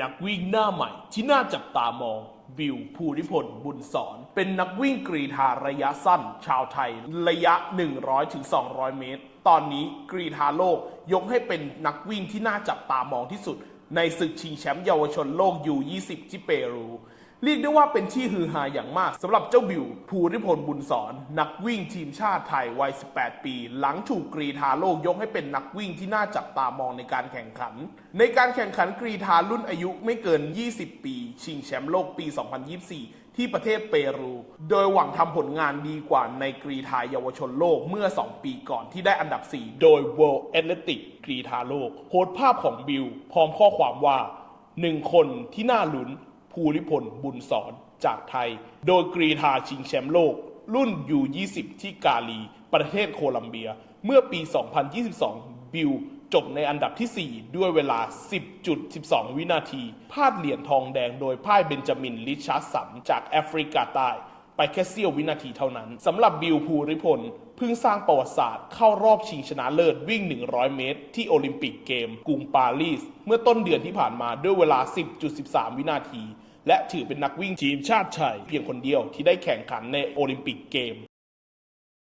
นักวิ่งหน้าใหม่ที่น่าจับตามอง บิวภูริพลบุญสอน เป็นนักวิ่งกรีฑาระยะสั้น ชาวไทย ระยะ 100-200 เมตร ตอนนี้กรีฑาโลกยกให้เป็นนักวิ่งที่น่าจับตามองที่สุด ในศึกชิงแชมป์เยาวชนโลกยู20 ที่เปรู เรียกได้ว่าเป็นที่ฮือฮาอย่างมากสำหรับเจ้าบิว ภูริพลบุญสอน นักวิ่งทีมชาติไทยวัย 18 ปี หลังถูกกรีธาโลกยกให้เป็นนักวิ่งที่น่าจับตามองในการแข่งขัน ในการแข่งขันกรีธารุ่นอายุไม่เกิน 20 ปี ชิงแชมป์โลกปี 2024ที่ประเทศเปรู โดยหวังทำผลงานดีกว่าในกรีธาเยาวชนโลกเมื่อ 2 ปีก่อนที่ได้อันดับ 4 โดย World Athletic กรีธาโลก โพสต์ภาพของบิวพร้อมข้อความว่าหนึ่งคนที่น่าลุ้น ภูริพลบุญสอนจากไทย โดยกรีธาชิงแชมป์โลก รุ่น U20 ที่กาลี ประเทศโคลัมเบีย เมื่อปี 2022 บิลจบในอันดับที่ 4 ด้วยเวลา 10.12 วินาที พลาดเหรียญทองแดงโดยพ่ายเบนจามินลิชาร์สันจากแอฟริกาใต้ ไปแค่เสี้ยววินาทีเท่านั้นสำหรับบิลภูริพลเพิ่งสร้างประวัติศาสตร์เข้ารอบชิงชนะเลิศวิ่ง 100 เมตร ที่โอลิมปิกเกม กรุงปารีส เมื่อต้นเดือนที่ผ่านมาด้วยเวลา 10.13 วินาที และถือเป็นนักวิ่งทีมชาติไทยเพียงคนเดียวที่ได้แข่งขันในโอลิมปิกเกม